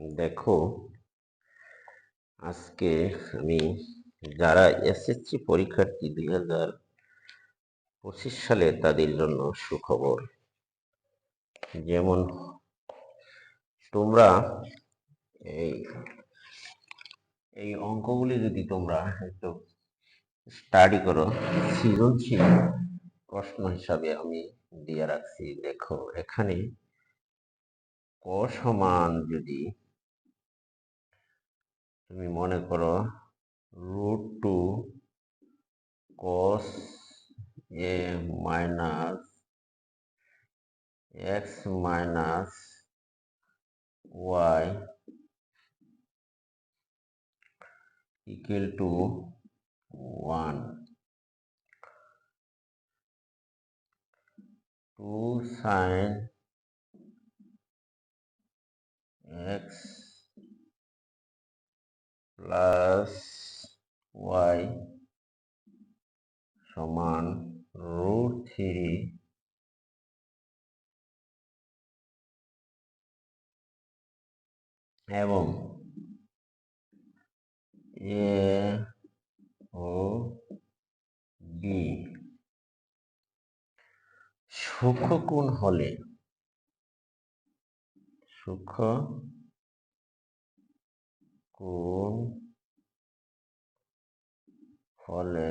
দেখো, আজকে আমি যারা এসএসসি পরীক্ষার্থী দুই হাজার পঁচিশ সালে তাদের জন্য সুখবর। যেমন তোমরা এই এই অঙ্কগুলি যদি তোমরা একটু স্টাডি করো, সৃজনশীল প্রশ্ন হিসাবে আমি দিয়ে রাখছি। দেখো, এখানে ক সমান যদি তুমি মনে করো root two cos A minus x minus y equal to 1 2 sin x plus y সমান রুট থ্রি এবং এ ও বি। সুখ কোণ হলে সুখ কোণ হলে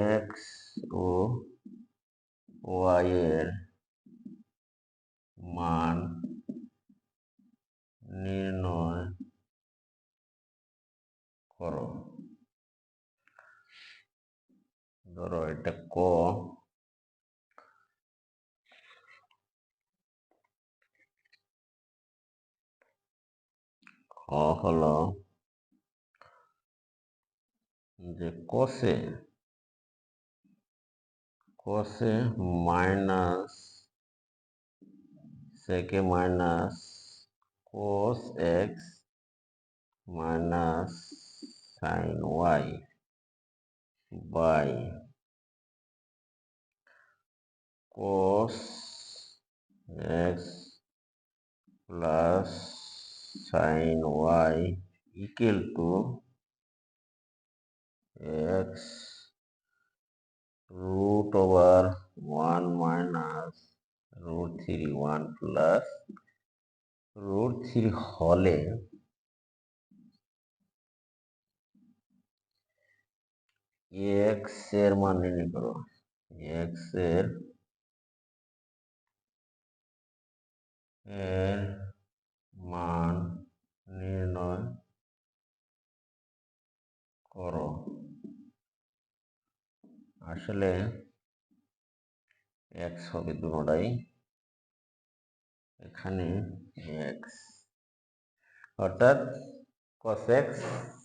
এক্স ও ওয়াই এর মান নির্ণয় করো ধরো এটা ক খ হলো যে কষে কষে মাইনাস সেকে minus cos x minus sine y by cos x plus sine y equal to x root over 1 minus root 3 1 plus root 3 হলে x এর মান নির্ণয় করো। x এর মান নির্ণয় করো আসলে এক্স হবে দুটাই। এখানে এক্স অর্থাৎ কস এক্স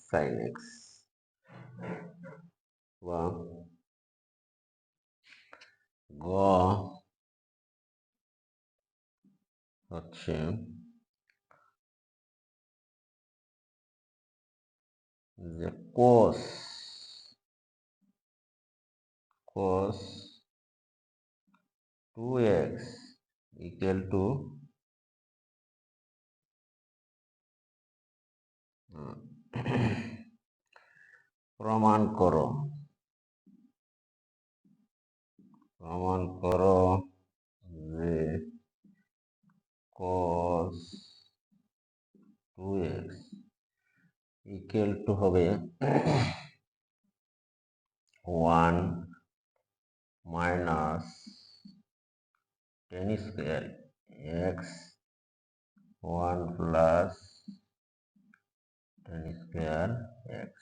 সাইন এক্স গ হচ্ছে যে cos cos 2x equal to প্রমাণ করো প্রমাণ করো যে cos 2x equal to হবে 1 minus tan square x 1 plus tan square x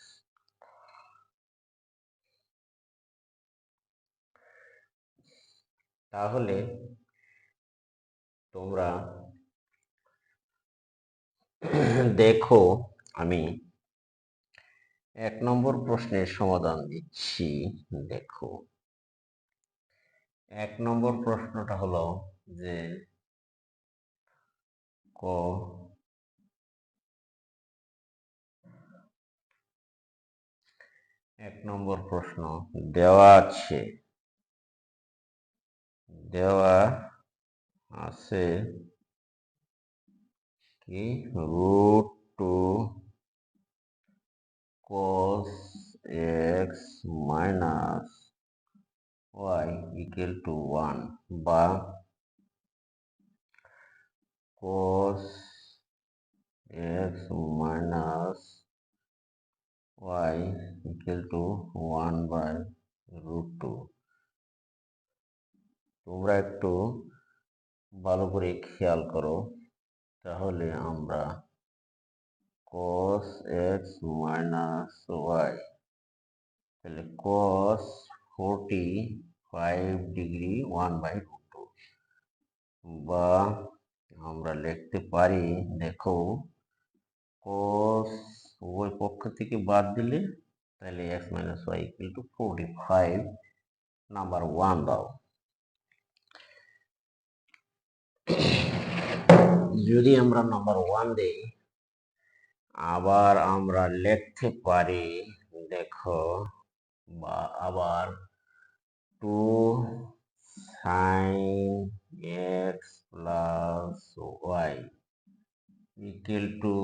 তাহলে তোমরা দেখো আমি এক নম্বর প্রশ্নের সমাধান দিচ্ছি। দেখো। এক নম্বর প্রশ্নটা হলো যে ক এক নম্বর প্রশ্ন, দেওয়া আছে। দেওয়া আছে কি? Root two cos x minus y equal to one বা cos x minus y equal to one by root two তোমরা একটু ভালো করে খেয়াল করো, তাহলে আমরা cos x মাইনাস y, তাহলে cos forty five degree one by root two বা আমরা লিখতে পারি, দেখো, cos উভয় পক্ষ থেকে বাদ দিলে তাহলে x minus y equal to forty five number one দাও। যদি আমরা নাম্বার ওয়ান দেই, আবার আমরা লিখতে পারি, দেখো, বা আবার two sine x plus y equal to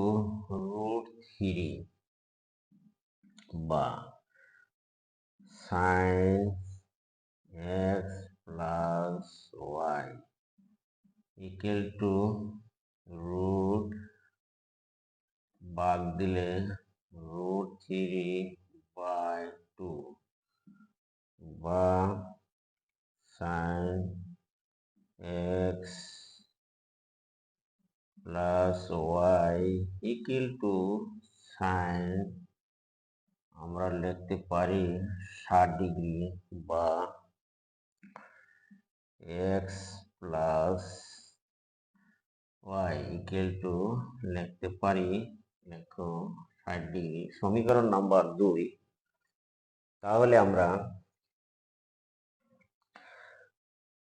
root three বা sine x plus y equal to root বাদ দিলে রুট থ্রি বাই টু বা sine x plus y equal to sine আমরা লিখতে পারি ষাট ডিগ্রি বা x plus y equal to লিখতে পারি লেখো ষাট ডিগ্রি সমীকরণ নাম্বার দুই। তাহলে আমরা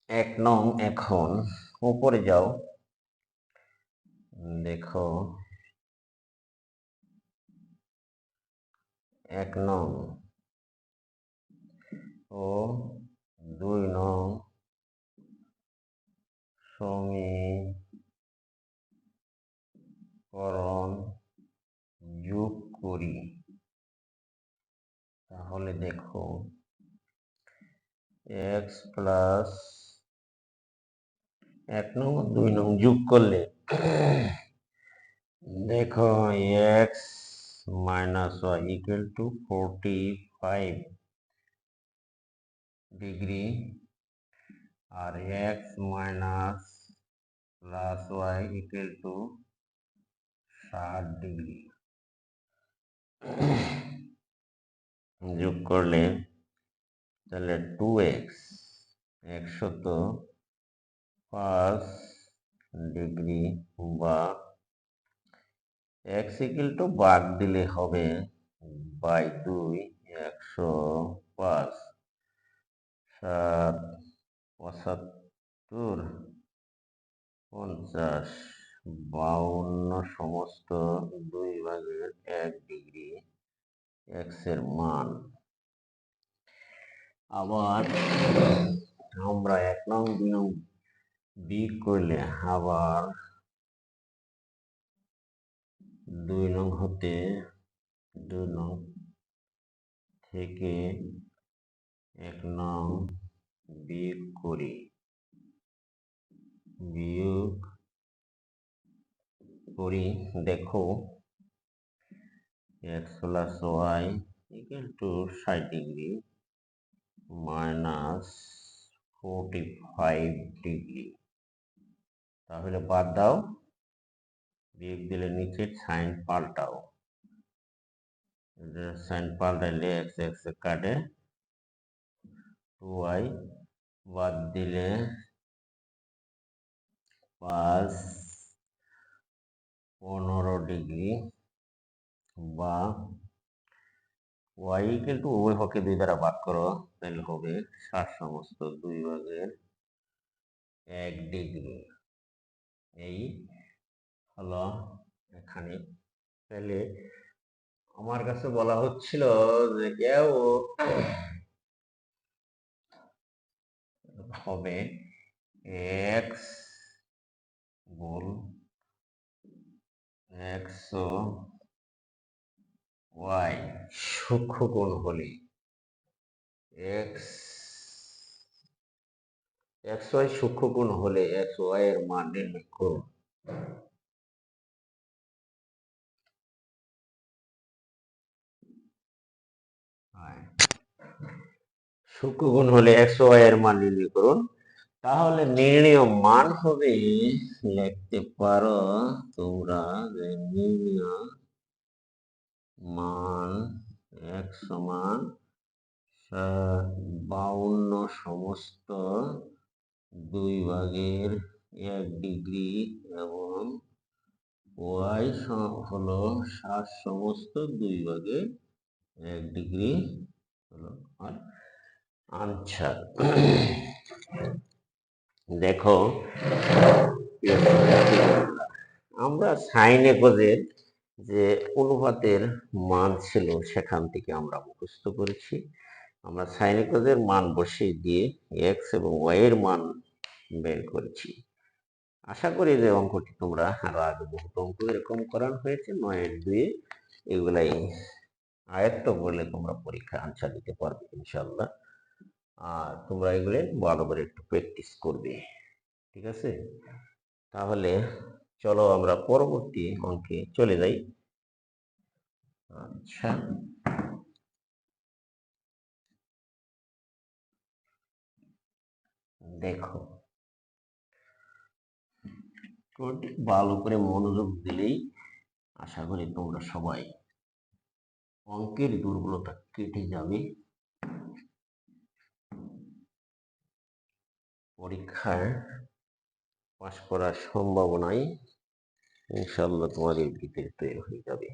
এক নং এখন, উপরে যাও। দেখো। এক নং। ও দুই নং। সমীকরণ যোগ করি। তাহলে দেখো, এক্স প্লাস এক নং, দুই নং যোগ করলে, দেখো x minus y equal to forty five degree R x minus plus y equal to ষাট ডিগ্রি যোগ করলে, তাহলে টু এক্স একশত পাঁচ ডিগ্রি বা এক্স ইকুয়াল টু বাদ দিলে হবে বাই দুই একশো পাঁচ। সাত, পঁচাত্তর, পঞ্চাশ, বাউন্ন সমস্ত দুই ভাগের এক ডিগ্রি এক্সের মান। আবার আমরা এক নং দুই নং বিয়োগ করলে আবার দুই নং হতে দুই নং থেকে এক নং বিয়োগ করি। বিয়োগ করি, দেখো x plus y equal to ষাট degree minus forty five degree. তাহলে বাদ দাও। বিয়োগ দিলে নিচে সাইন পাল্টাও। সাইন পাল্টাইলে এক্স এক্স কাটে। টু ওয়াই বাদ দিলে পাঁচ পনেরো ডিগ্রি বা ওয়াই টু উভয় পক্ষে দুই দ্বারা ভাগ করো, তাহলে হবে ষাট সমস্ত দুই ভাগের এক ডিগ্রি। এই হলো এখানে। তাহলে আমার কাছে বলা হচ্ছিল যে এও হবে এক্স গুণ একশো ওয়াই সূক্ষ্ম গুণ হলে এক্স এক্স ওয়াই সূক্ষ্ম গুণ হলে এক্স ওয়াই এর মান নির্ণয় করুন। সূক্ষ্ম গুণ হলে ওয়াই এর মান নির্ণয় করুন। তাহলে নির্ণয় মান হবে, লিখতে পারো তোমরা যে নির্ণয় মান এক সমান বাউন্ন সমস্ত দুই ভাগের এক ডিগ্রি এবং ওয়াই হলো ষাট সমস্ত দুই ভাগের এক ডিগ্রি হলো আর আনসার। দেখো, আমরা সাইন একজের যে অনুপাতের মান ছিল সেখান থেকে আমরা মুখস্থ করেছি। আমরা সাইন একজের মান বসিয়ে দিয়ে এক্স এবং ওয়াই এর মান বের করেছি। আশা করি যে অঙ্কটি তোমরা আরও আগে বহুত অঙ্ক এরকম করানো হয়েছে। নয়ের দুয়ে এগুলাই আয়ত্ত করলে তোমরা পরীক্ষা আনসার দিতে পারবে ইনশাল্লাহ আর তোমরা এগুলো ভালো করে একটু প্র্যাকটিস করবে, ঠিক আছে? তাহলে চলো আমরা পরবর্তী অঙ্কে চলে যাই। আচ্ছা। দেখো ভালো করে মনোযোগ দিলেই আশা করি তোমরা সবাই অঙ্কের দুর্বলতা কেটে যাবে। পরীক্ষায় পাশ করার সম্ভাবনাই ইনশাল্লাহ তোমাদের ভিতরে তৈরি হয়ে যাবে।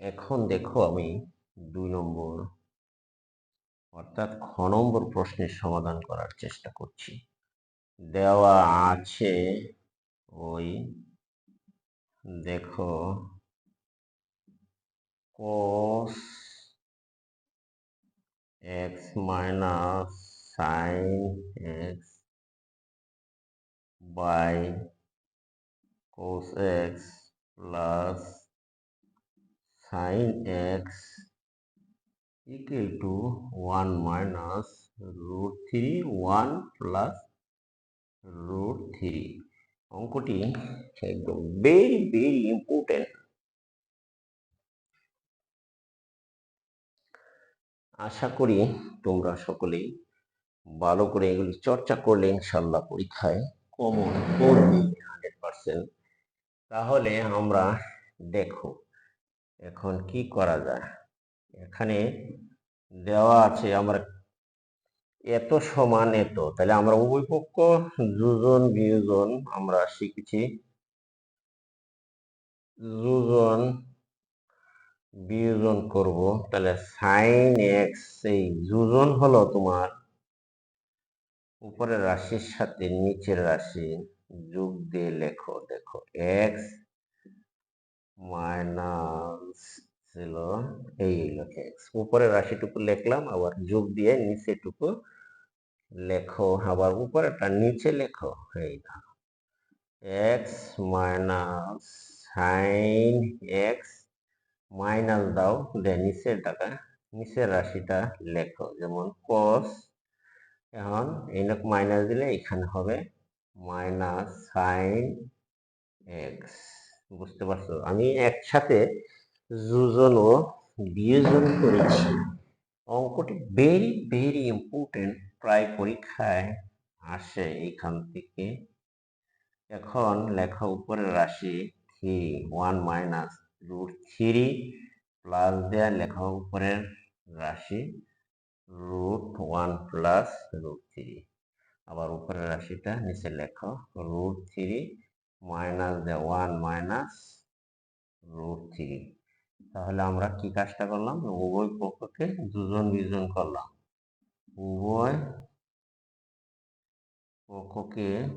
এখন দেখো আমি দুই নম্বর, অর্থাৎ খ নম্বর প্রশ্নের সমাধান করার চেষ্টা করছি। দেওয়া আছে ওই দেখো cos x minus sin x by cos x plus sin x equal to 1 minus root 3 1 plus root 3 অঙ্কটি একদম ভেরি ভেরি ইম্পর্টেন্ট আশা করি তোমরা সকলেই ভালো করে এগুলি চর্চা করলে ইনশাল্লাহ পরীক্ষায় কমন করবে হান্ড্রেড পার্সেন্ট তাহলে আমরা দেখো এখন কি করা যায়। এখানে দেওয়া আছে আমরা এত সমান এত। তাহলে আমরা উভয় পক্ষ যোজন বিয়োজন আমরা শিখেছি। যোজন বিয়োজন করব। তাহলে সাইন এক্স এই যোজন হলো তোমার উপরের রাশির সাথে নিচের রাশি। যোগ দিয়ে লেখো, দেখো এক্স মাইনাস ছিল এই এক্স উপরের রাশিটুকু লিখলাম, আবার যোগ দিয়ে নিচেটুকু লেখো, আবার উপরেটা নিচে লেখো। এই না x minus sine x minus দাও দেন নিচের টাকা, নিচের রাশিটা লেখো। যেমন কস এখন এইনক মাইনাস দিলে এখানে হবে মাইনাস সাইন এক্স বুঝতে পারছ? আমি একসাথে যোজন ও বিয়োজন করেছি। অঙ্কটি ভেরি ভেরি ইম্পর্টেন্ট প্রায় পরীক্ষায় আসে এখান থেকে। এখন লেখা উপরের রাশি three one minus root three plus দেয়া লেখা উপরের রাশি root one plus root three. আবার উপরের রাশিটা নিচে লেখো, রুট থ্রি মাইনাস দেয়া ওয়ান মাইনাস রুট থ্রি। তাহলে আমরা কি কাজটা করলাম? উভয় পক্ষকে দুজন বিজন করলাম। উভয় পক্ষকে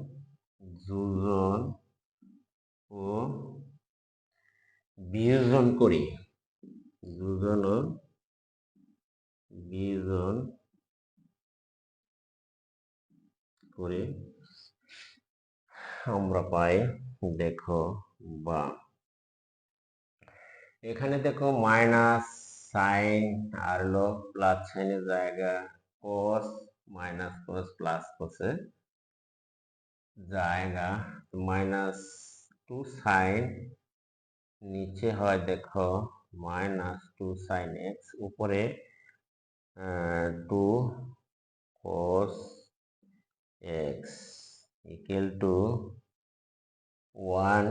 দুজন ও বিয়োজন করি। দুজন ও বিয়োজন করে আমরা পাই, দেখো, বা। এখানে দেখো মাইনাস সাইন আর হলো প্লাস সাইনের জায়গা। কস মাইনাস কস প্লাস কসে জায়গা মাইনাস টু সাইন নিচে হয় দেখো মাইনাস টু সাইন এক্স উপরে two cos x equal to one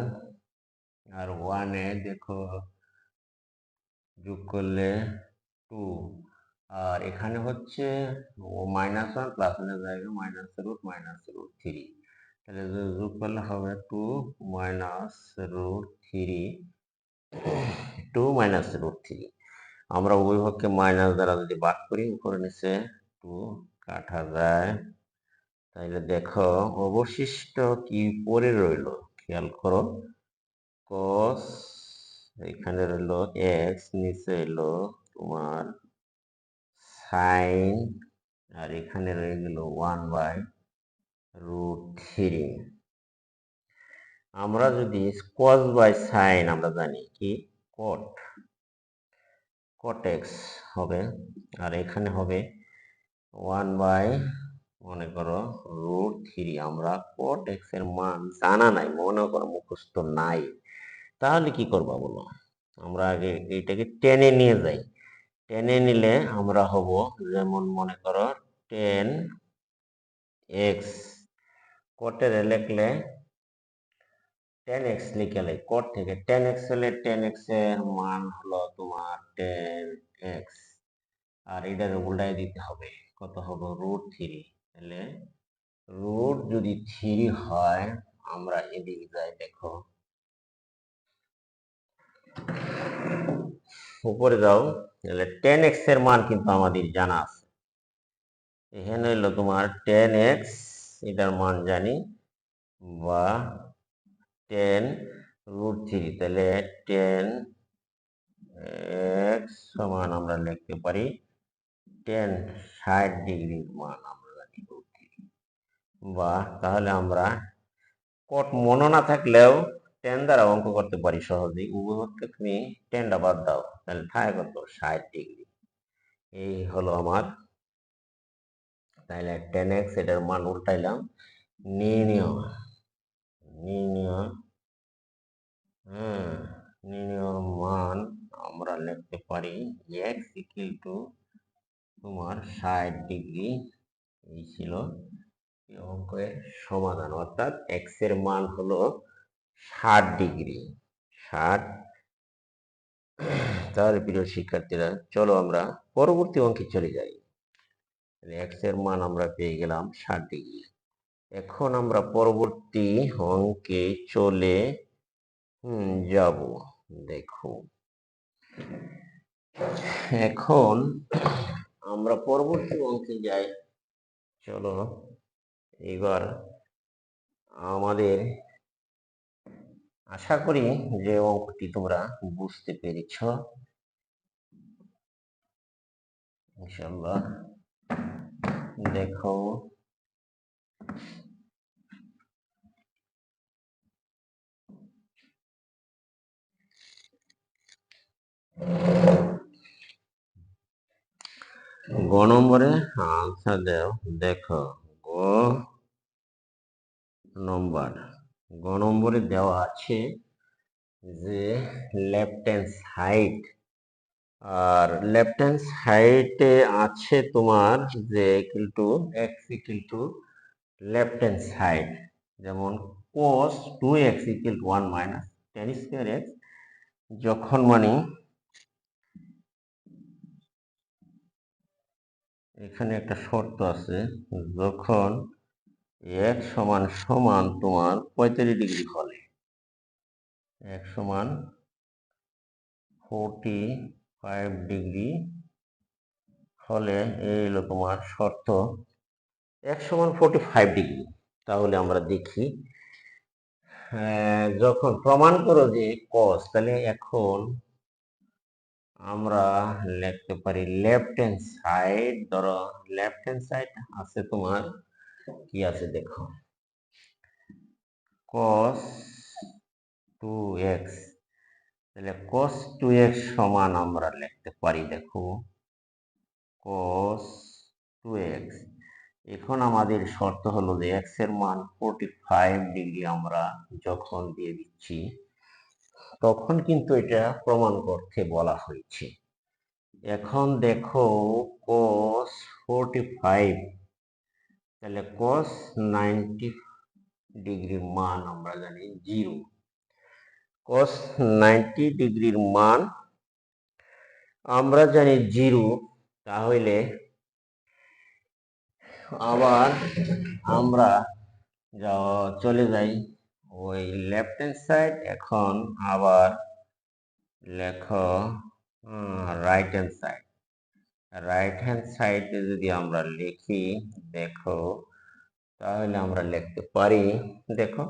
আর ওয়ানে দেখো যোগ করলে টু আর এখানে হচ্ছে মাইনাস ওয়ান প্লাস ওয়ানের জায়গায় minus root minus root three তাহলে যোগ করলে হবে two minus root three two minus root three আমরা উভয়পক্ষে মাইনাস দ্বারা যদি বাদ করি, উপরে নিচে টু কাটা যায়। তাহলে দেখো, অবশিষ্ট কি পরে রইল? খেয়াল করো কস এখানে রইল এক্স নিচে এলো তোমার সাইন আর এখানে রয়ে গেল ওয়ান বাই রুট থ্রি আমরা যদি কস বাই সাইন আমরা জানি কি? কট কট এক্স হবে আর এখানে হবে ওয়ান বাই মনে করো রুট থ্রি আমরা কট এক্সের মান জানা নাই, মনে করো মুখস্থ নাই। তাহলে কি করবা বলো? আমরা আগে এইটাকে টেনে নিয়ে যাই। টেনে নিলে আমরা হব, যেমন মনে করো টেন এক্স। কোটের লিখলে টেন এক্স লিখলে কোট থেকে টেন এক্স হলে টেন এক্সের মান হলো তোমার টেন এক্স। আর এটার উল্টাই দিতে হবে, কত হবে? Root three. তাহলে রুট যদি থ্রি হয়, আমরা এদিকে যাই, দেখো। উপরে যাও। তাহলে টেন এক্সের মান কিন্তু আমাদের জানা আছে। এখানে হইল তোমার টেন এক্স এটার মান জানি বা টেন রুট থ্রি তাহলে টেন এক্স সমান আমরা লিখতে পারি টেন ষাট ডিগ্রির মান আমরা জানি রুট থ্রি বা তাহলে আমরা কট মনে না থাকলেও টেন দ্বারা অঙ্ক করতে পারি সহজেই উভয়পক্ষে তুমি টেনটা বাদ দাও, তাহলে থাকে কত ষাট ডিগ্রি এই হলো আমার, তাহলে টেন এক্স এটার মান উল্টাইলাম নির্ণয় নির্ণয় হ্যাঁ নির্ণয় মান আমরা লিখতে পারি এক্স ইকুয়াল টু তোমার ষাট ডিগ্রি এই ছিল অঙ্কের সমাধান। অর্থাৎ এক্সের মান হলো ষাট ডিগ্রি, ষাট। তাহলে প্রিয় শিক্ষার্থীরা, চলো আমরা পরবর্তী অঙ্কে চলে যাই। এক্সের মান আমরা পেয়ে গেলাম ষাট ডিগ্রি। এখন আমরা পরবর্তী অঙ্কে চলে যাব। দেখো। এখন আমরা পরবর্তী অঙ্কে যাই। চলো এবার আমাদের আশা করি যে অঙ্কটি তোমরা বুঝতে পেরেছ। দেখো। গ নম্বরে আনসার দেও। দেখো, গ নম্বর। গ নম্বরে দেওয়া আছে যে লেফট হ্যান্ড সাইড আর লেফট হ্যান্ড সাইডে আছে তোমার যে equal to x equal to left hand side যেমন cos two x equal to one minus tan square যখন মানে এখানে একটা শর্ত আছে, যখন এক সমান সমান তোমার পঁয়তাল্লিশ ডিগ্রি হলে। এক সমান ফোরটি ফাইভ ডিগ্রি হলে, এই হলো তোমার শর্ত। এক সমান ফোরটি ফাইভ ডিগ্রি, তাহলে আমরা দেখি। যখন প্রমাণ করো যে কস তাহলে এখন আমরা লিখতে পারি লেফট হ্যান্ড সাইড ধরো লেফট হ্যান্ড সাইড আছে তোমার কি আছে দেখো। কস টু এক্স তাহলে কস টু এক্স সমান আমরা লিখতে পারি দেখো। কস টু এক্স এখন আমাদের শর্ত হলো যে এক্সের মান ফোরটি ফাইভ ডিগ্রি আমরা যখন দিয়ে দিচ্ছি, তখন কিন্তু এটা প্রমাণ করতে বলা হয়েছে। এখন দেখো cos ফোরটি ফাইভ তাহলে cos নাইনটি ডিগ্রির মান আমরা জানি জিরো। cos নাইনটি ডিগ্রির মান আমরা জানি জিরো, তাহলে আবার আমরা যা- চলে যাই ওই লেফট হ্যান্ড সাইড এখন আবার লেখো right hand side right hand সাইডে যদি আমরা লিখি, দেখো, তাহলে আমরা লিখতে পারি, দেখো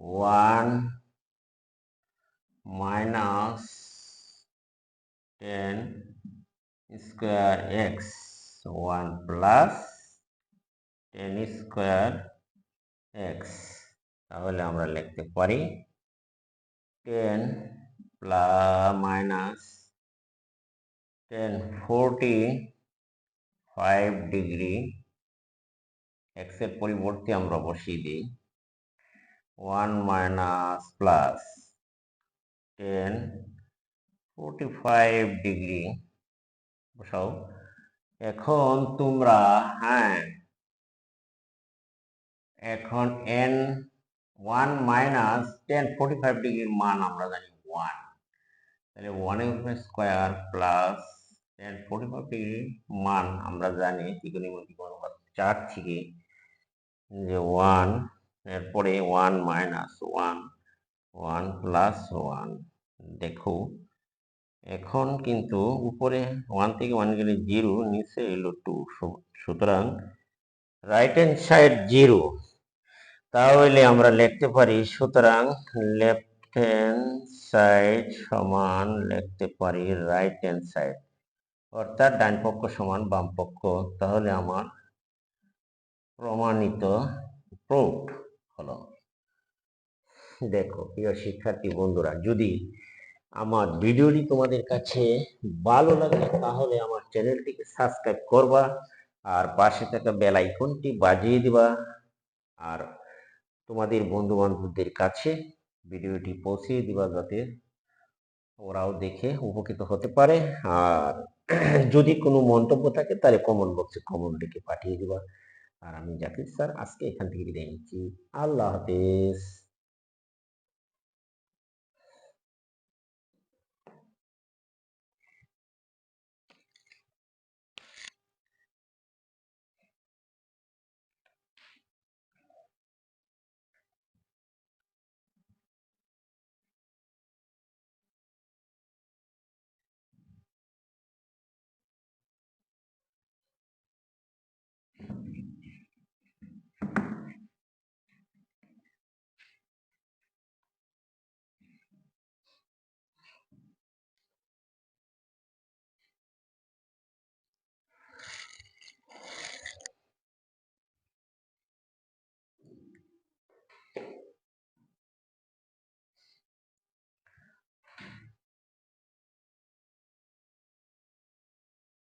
one minus tan square x one plus tan square x তাহলে আমরা লিখতে পারি tan plus minus tan forty five degree এক্সের পরিবর্তে আমরা বসিয়ে দিই। One minus plus tan forty five degree বসাও। এখন তোমরা হ্যাঁ এখন N one minus tan forty five ডিগ্রির মান আমরা জানি ওয়ান তাহলে উপরে স্কোয়ার প্লাস ফাইভ ডিগ্রির মান আমরা জানি ত্রিকোণমিতি অনুপাত চার থেকে যে ওয়ান এরপরে one minus one one plus one দেখো, এখন কিন্তু উপরে ওয়ান থেকে ওয়ান গেলে জিরো নিচে এলো টু সুতরাং রাইট হ্যান্ড সাইড জিরো তাহলে আমরা লিখতে পারি, সুতরাং লেফট হ্যান্ড সাইড সমান লিখতে পারি রাইট হ্যান্ড সাইড অর্থাৎ ডান পক্ষ সমান বাম পক্ষ, তাহলে আমার প্রমাণিত প্রুফ হলো। দেখো, প্রিয় শিক্ষার্থী বন্ধুরা, যদি আমার ভিডিওটি তোমাদের কাছে ভালো লাগে, তাহলে আমার চ্যানেলটিকে সাবস্ক্রাইব করবা, আর পাশে থাকা বেল আইকনটি বাজিয়ে দিবা, আর তোমাদের বন্ধু বান্ধবদের কাছে ভিডিওটি পৌঁছিয়ে দিবা যাতে ওরাও দেখে উপকৃত হতে পারে। আর যদি কোনো মন্তব্য থাকে, তাহলে কমন বক্সে কমন লিখে পাঠিয়ে দেবা। আর আমি জাকির স্যার, আজকে এখান থেকে বিদায় নিচ্ছি। আল্লাহ হাফেজ।